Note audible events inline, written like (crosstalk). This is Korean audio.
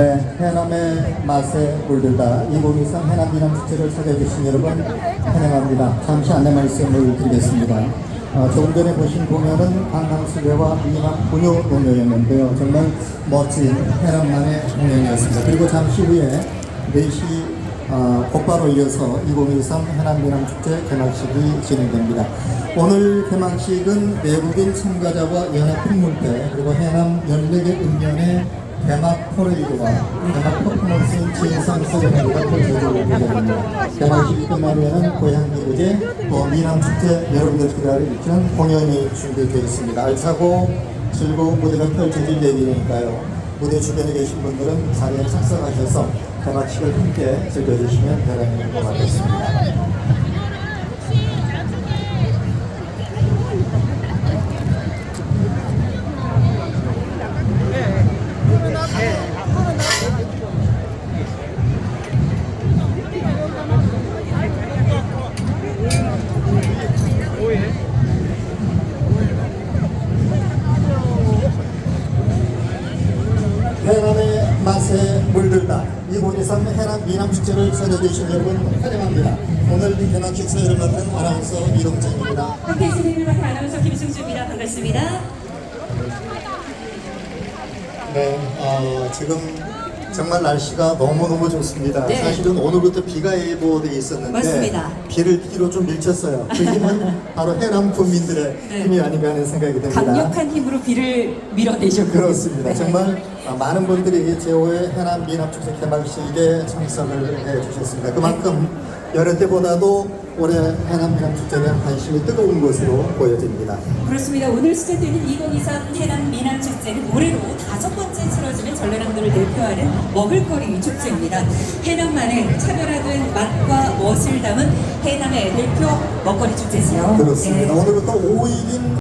해남의 맛에 물들다 2023 해남 미남 축제를 찾아주신 여러분 환영합니다. 잠시 안내 말씀을 드리겠습니다. 어, 조금 전에 보신 공연은 관광수배와 미남 분요 농요였는데요. 정말 멋진 해남만의 공연이었습니다. 그리고 잠시 후에 4시 어, 곧바로 이어서 2023 해남 미남 축제 개막식이 진행됩니다. 오늘 개막식은 외국인 참가자와 연합 풍물대 그리고 해남 14개 읍면의 개막 퍼레이드와 개막 퍼포먼스 진상 세레머니가 펼쳐질 예정입니다. 개막식이 끝나면 고향 기부제 또 미남 축제 여러분들 기다릴 있는 공연이 준비되어 있습니다. 알차고 즐거운 무대가 펼쳐질 예정이니까요. 무대 주변에 계신 분들은 자리에 착석하셔서 개막식을 함께 즐겨주시면 대단히 고맙겠습니다. 2023 해남 미남 축제를 찾아주신 여러분 환영합니다. 오늘 개막 식사를 맡은 아나운서 이동찬입니다. 함께 진행을 맡은 아나운서 김승주입니다. 반갑습니다. 네, 어, 지금 정말 날씨가 너무너무 좋습니다. 네. 사실은 오늘부터 비가 예보되어 있었는데 맞습니다. 비를 비로 좀 밀쳤어요. 그 힘은 (laughs) 바로 해남 국민들의 네. 힘이 아닌가 하는 생각이 듭니다. 강력한 힘으로 비를 밀어내셨군요. 그렇습니다. 네. 정말 아, 많은 분들이 제5회 해남 미남축제 개막식에 참석을 해주셨습니다. 그만큼 여러 때보다도 올해 해남 미남축제는 관심이 뜨거운 것으로 보여집니다. 그렇습니다. 오늘 시작되는 2023 해남 미남 축제는 올해로 다섯 번 대표하는 먹을거리 축제입니다. 해남만의 차별화된 맛과 멋을 담은 해남의 대표 먹거리 축제지요. 그렇습니다. 네. 오늘부터 5일인